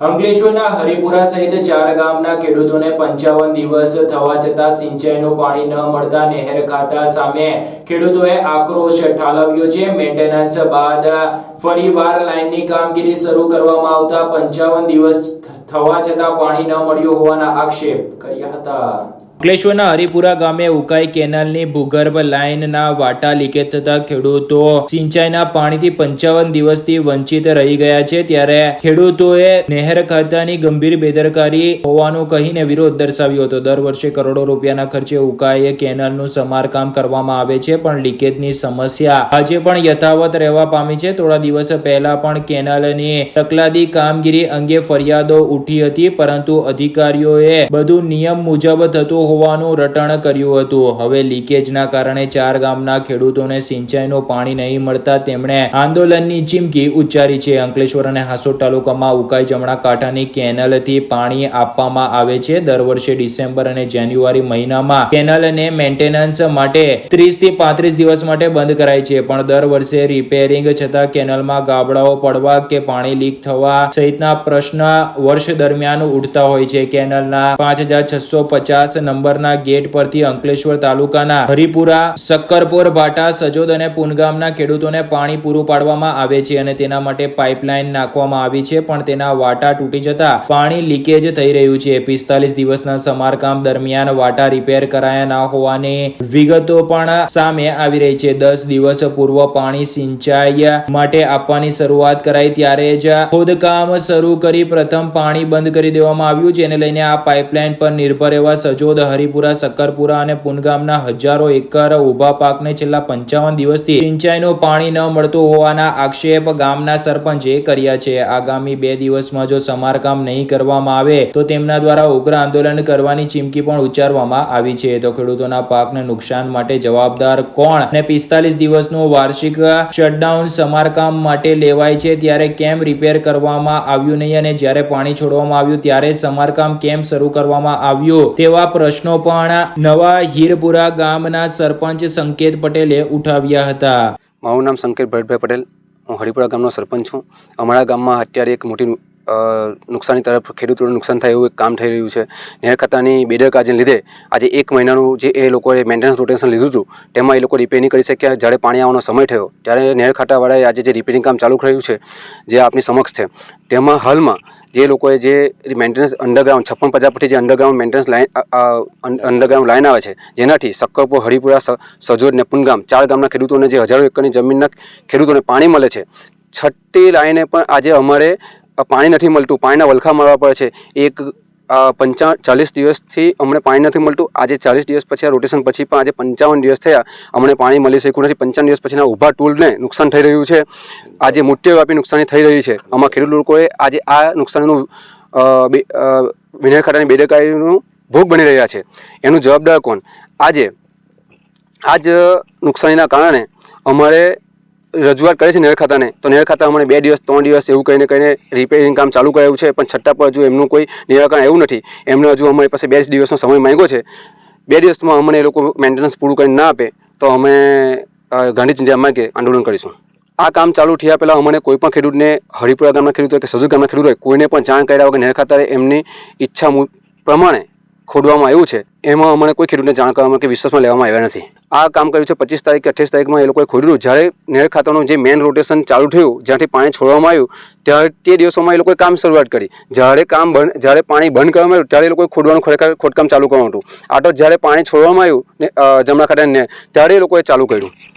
અંકલેશ્વરના હરિપુરા સહિત ચાર ગામના ખેડૂતોને પંચાવન દિવસ થવા છતાં સિંચાઈનું પાણી ન મળતા નહેર ખાતા સામે ખેડૂતોએ આક્રોશ ઠાલવ્યો છે. મેન્ટેનન્સ બાદ ફરીવાર લાઇનની કામગીરી શરૂ કરવામાં આવતા પંચાવન દિવસ થવા છતાં પાણી ન મળ્યું હોવાના આક્ષેપ કર્યા હતા. અંકલેશ્વરના હરિપુરા ગામે ઉકાઈ કેનાલની ભૂગર્ભ લાઇનના વાટા લીકેજ થતા ખેડૂતો સિંચાઈના પાણીથી પંચાવન દિવસથી વંચિત રહી ગયા છે. ત્યારે ખેડૂતોએ નહેર ખાતાની ગંભીર બેદરકારી હોવાનું કહીને વિરોધ દર્શાવ્યો હતો. દર વર્ષે કરોડો રૂપિયાના ખર્ચે ઉકાઈએ કેનાલનું સમારકામ કરવામાં આવે છે, પણ લીકેજની સમસ્યા આજે પણ યથાવત રહેવા પામી છે. થોડા દિવસ પહેલા પણ કેનાલની તકલાદી કામગીરી અંગે ફરિયાદો ઉઠી હતી, પરંતુ અધિકારીઓએ બધું નિયમ મુજબ થતું હોવાનું રટણ કર્યું હતું. હવે લીકેજના કારણે ચાર ગામના ખેડૂતોને સિંચાઈનું પાણી નહીં મળતા તેમણે આંદોલનની ચીમકી ઉચ્ચારી છે. અંકલેશ્વર અને હાસોડ તાલુકામાં ઉકાઈ જમણા કાંઠાની કેનલથી પાણી આપવામાં આવે છે. દર વર્ષે ડિસેમ્બર અને જાન્યુઆરી મહિનામાં કેનલને મેન્ટેનન્સ માટે ત્રીસથી પાંત્રીસ દિવસ માટે બંધ કરાય છે. પણ દર વર્ષે રિપેરિંગ છતાં કેનલમાં ગાબડાઓ પડવા કે પાણી લીક થવા સહિતના પ્રશ્ન વર્ષ દરમિયાન ઉઠતા હોય છે. કેનલના પાંચ હજાર છસો પચાસ નંબરના ગેટ પરથી અંકલેશ્વર તાલુકાના હરિપુરા શક્કરપોર ભાટા, સજોદ અને પુનગામના ખેડૂતોને પાણી પૂરું પાડવામાં આવે છે અને તેના માટે પાઇપલાઇન નાખવામાં આવી છે, પણ તેના વાટા તૂટી જતા પાણી લીકેજ થઈ રહ્યું છે. પિસ્તાલીસ દિવસના સમારકામ દરમિયાન વાટા રિપેર કરાયા ના હોવાની વિગતો પણ સામે આવી રહી છે. દસ દિવસ પૂર્વ પાણી સિંચાઈ માટે આપવાની શરૂઆત કરાઈ, ત્યારે જ ખોદકામ શરૂ કરી પ્રથમ પાણી બંધ કરી દેવામાં આવ્યું, જેને લઈને આ પાઇપલાઇન પર નિર્ભર એવા સજોદ હરિપુરા, સક્કરપુરા અને પુનગામના હજારો એકર ઊભા પાકને છેલ્લા પંચાવન દિવસથી સિંચાઈનું પાણી ન મળતું હોવાના આક્ષેપ ગામના સરપંચે કર્યા છે. આગામી બે દિવસમાં જો સમારકામ નહીં કરવામાં આવે, તો તેમના દ્વારા ઉગ્ર આંદોલન કરવાની ચીમકી પણ ઉચ્ચારવામાં આવી છે. તો ખેડૂતોના પાકને નુકસાન માટે જવાબદાર કોણ? અને પિસ્તાલીસ દિવસનું વાર્ષિક શટડાઉન સમારકામ માટે લેવાય છે, ત્યારે કેમ રિપેર કરવામાં આવ્યું નહીં? અને જ્યારે પાણી છોડવામાં આવ્યું, ત્યારે સમારકામ કેમ શરૂ કરવામાં આવ્યું? તેવા પ્રશ્નો પણ નવા હીરપુરા ગામના સરપંચ સંકેત પટેલે ઉઠાવ્યા હતા. મારું નામ સંકેત ભરતભાઈ પટેલ. હું હરિપુરા ગામનો સરપંચ છું. અમારા ગામમાં અત્યારે એક મોટી નુકસાની તરફ ખેડૂતોને નુકસાન થાય એવું એક કામ થઈ રહ્યું છે. નહેર ખાતાની બેદરકારીને લીધે આજે એક મહિનાનું જે એ લોકોએ મેન્ટેનન્સ રોટેશન લીધું હતું, તેમાં એ લોકો રિપેર નહીં કરી શક્યા. જ્યારે પાણી આવવાનો સમય થયો, ત્યારે નહેર ખાતાવાળાએ આજે જે રિપેરિંગ કામ ચાલુ કર્યું છે, જે આપની સમક્ષ છે, તેમાં હાલમાં જે લોકોએ જે મેન્ટેનન્સ અંડરગ્રાઉન્ડ છપ્પન પરથી જે underground maintenance line underground line આવે છે, જેનાથી સક્કરપુર હરિપુરા, સ- સજોદ ને પુનગામ ચાર ગામના ખેડૂતોને જે હજારો એકરની જમીનના ખેડૂતોને પાણી મળે છે. છઠ્ઠી લાઈને પણ આજે અમારે પાણી નથી મળતું. પાણીના વલખા મળવા પડે છે. એક પંચા, ચાલીસ દિવસથી અમને પાણી નથી મળતું. આજે ચાલીસ દિવસ પછી આ રોટેશન પછી પણ આજે પંચાવન દિવસ થયા. અમને પાણી મળી શક્યું નથી. પંચાવન દિવસ પછીના ઊભા ટૂલને નુકસાન થઈ રહ્યું છે. આજે મોટી વ્યાપી નુકસાની થઈ રહી છે. આમાં ખેડૂત લોકોએ આજે આ નુકસાનનું વિનય ખાતાની બેદરકારીનું ભોગ બની રહ્યા છે. એનું જવાબદાર કોણ? આજે આ જ નુકસાનીના કારણે અમારે રજૂઆત કરે છે નેર ખાતાને, તો નેર ખાતા અમને બે દિવસ, ત્રણ દિવસ એવું કહીને કહીને રિપેરિંગ કામ ચાલુ કરાયું છે, પણ છતાં પણ હજુ એમનું કોઈ નિરાકરણ એવું નથી. એમને હજુ અમારી પાસે બે દિવસનો સમય માંગ્યો છે. બે દિવસમાં અમને એ લોકો મેન્ટેનન્સ પૂરું કરીને ના આપે, તો અમે ગાંધી ચિંધ્યા કે આંદોલન કરીશું. આ કામ ચાલુ થયા પહેલાં અમને કોઈ પણ ખેડૂતને, હરિપુરા ગામના ખેડૂત હોય કે સજુ ગામના ખેડૂત હોય, કોઈને પણ જાણ કર્યા વગર નેર ખાતાએ એમની ઈચ્છા પ્રમાણે ખોદવામાં આવ્યું છે, એમાં અમને કોઈ ખેડૂતને જાણ કરવામાં કે વિશ્વાસમાં લેવામાં આવ્યા નથી. આ કામ કર્યું છે પચીસ તારીખ કે અઠ્યાવીસ તારીખમાં એ લોકોએ ખોડ્યું જ્યારે નેર ખાતાનું જે મેન રોટેશન ચાલુ થયું, જ્યાંથી પાણી છોડવામાં આવ્યું, ત્યારે તે દિવસોમાં એ લોકોએ કામ શરૂઆત કરી. જ્યારે કામ બંધ, જ્યારે પાણી બંધ કરવામાં આવ્યું, ત્યારે એ લોકોએ ખોડવાનું ખરેખર ખોદકામ ચાલુ કરવાનું હતું. આટો જ્યારે પાણી છોડવામાં આવ્યું ને જમણા ખાતાને ત્યારે એ લોકોએ ચાલુ કર્યું.